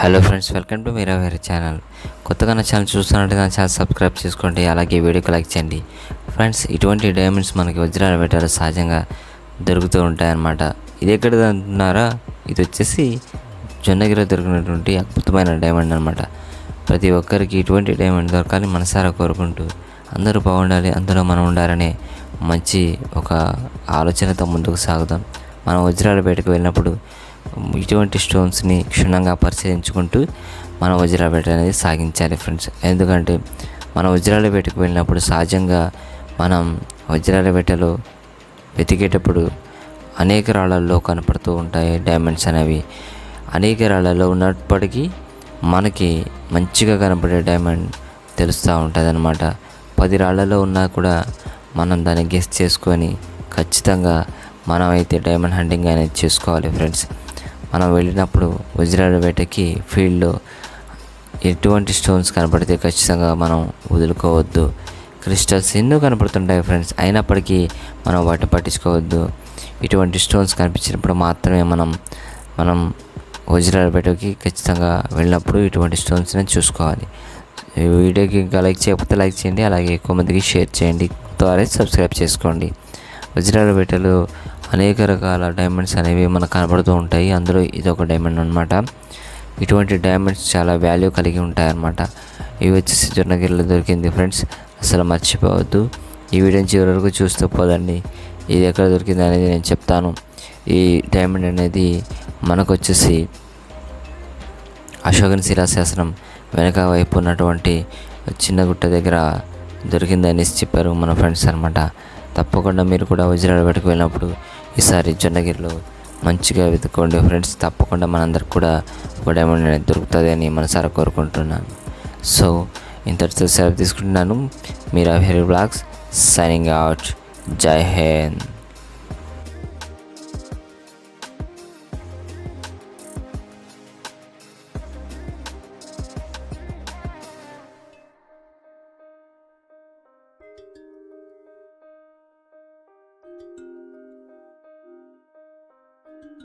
Hello friends welcome to మీరా వేరే channel కొత్తగా నా ఛానల్ చూస్తున్నట్టు నా ఛానల్ సబ్స్క్రైబ్ చేసుకోండి అలాగే వీడియోకి లైక్ చేయండి. ఫ్రెండ్స్ ఇటువంటి డైమండ్స్ మనకి వజ్రాల వేటలో సహజంగా దొరుకుతూ ఉంటాయన్నమాట. ఇది ఎక్కడ అంటున్నారా? ఇది వచ్చేసి జొన్నగిరిలో దొరికినటువంటి అద్భుతమైన డైమండ్ అనమాట ప్రతి ఒక్కరికి ఇటువంటి డైమండ్ దొరకాలి మనసారా కోరుకుంటూ అందరూ బాగుండాలి అందులో మనం ఉండాలనే మంచి ఒక ఆలోచనతో ముందుకు సాగుదాం. మనం వజ్రాల వేటకు వెళ్ళినప్పుడు ఇటువంటి స్టోన్స్ని క్షుణ్ణంగా పరిశీలించుకుంటూ మన వజ్రాలపేట అనేది సాగించాలి ఫ్రెండ్స్. ఎందుకంటే మన వజ్రాలపేటకు వెళ్ళినప్పుడు సహజంగా మనం వజ్రాలపేటలో వెతికేటప్పుడు అనేక రాళ్ళల్లో కనపడుతూ ఉంటాయి డైమండ్స్ అనేవి. అనేక రాళ్ళల్లో ఉన్నప్పటికీ మనకి మంచిగా కనపడే డైమండ్ తెలుస్తూ ఉంటుంది అనమాట పది రాళ్ళలో ఉన్నా కూడా మనం దాన్ని గెస్ట్ చేసుకొని ఖచ్చితంగా మనం అయితే డైమండ్ హంటింగ్ అనేది చేసుకోవాలి ఫ్రెండ్స్. మనం వెళ్ళినప్పుడు వజ్రాల వేటకి ఫీల్డ్లో ఎటువంటి స్టోన్స్ కనపడితే ఖచ్చితంగా మనం వదులుకోవద్దు. క్రిస్టల్స్ ఎన్నో కనపడుతుంటాయి ఫ్రెండ్స్. అయినప్పటికీ మనం వాటిని పట్టించుకోవద్దు. ఇటువంటి స్టోన్స్ కనిపించినప్పుడు మాత్రమే మనం మనం వజ్రాల వేటకి ఖచ్చితంగా వెళ్ళినప్పుడు ఇటువంటి స్టోన్స్ని చూసుకోవాలి. వీడియోకి ఇంకా లైక్ చేయకపోతే లైక్ చేయండి. అలాగే ఎక్కువ మందికి షేర్ చేయండి. ద్వారా సబ్స్క్రైబ్ చేసుకోండి. వజ్రాల వేటలు అనేక రకాల డైమండ్స్ అనేవి మనకు కనబడుతూ ఉంటాయి. అందులో ఇది ఒక డైమండ్ అనమాట ఇటువంటి డైమండ్స్ చాలా వాల్యూ కలిగి ఉంటాయి అన్నమాట ఇవి వచ్చేసి జొన్నగిరిలో దొరికింది ఫ్రెండ్స్ అసలు మర్చిపోవద్దు. ఈ వీడియోని చివరి వరకు చూస్తూ పోదండి. ఇది ఎక్కడ దొరికింది అనేది నేను చెప్తాను. ఈ డైమండ్ అనేది మనకు వచ్చేసి అశోకన్ శిలాశాసనం వెనక వైపు ఉన్నటువంటి చిన్న గుట్ట దగ్గర దొరికిందని చెప్పారు మన ఫ్రెండ్స్ అనమాట తప్పకుండా మీరు కూడా వజ్రాల బయటకు వెళ్ళినప్పుడు ఈసారి జొన్నగిరిలో మంచిగా వెతుక్కోండి. ఫ్రెండ్స్ తప్పకుండా మనందరికి కూడా ఒక డైమండ్ అనేది దొరుకుతుంది అని మనసారా కోరుకుంటున్నాను. సో ఇంతటితో సెలవు తీసుకుంటున్నాను. మీరు హెరీ బ్లాగ్స్ సైనింగ్ అవుట్ జై హింద్.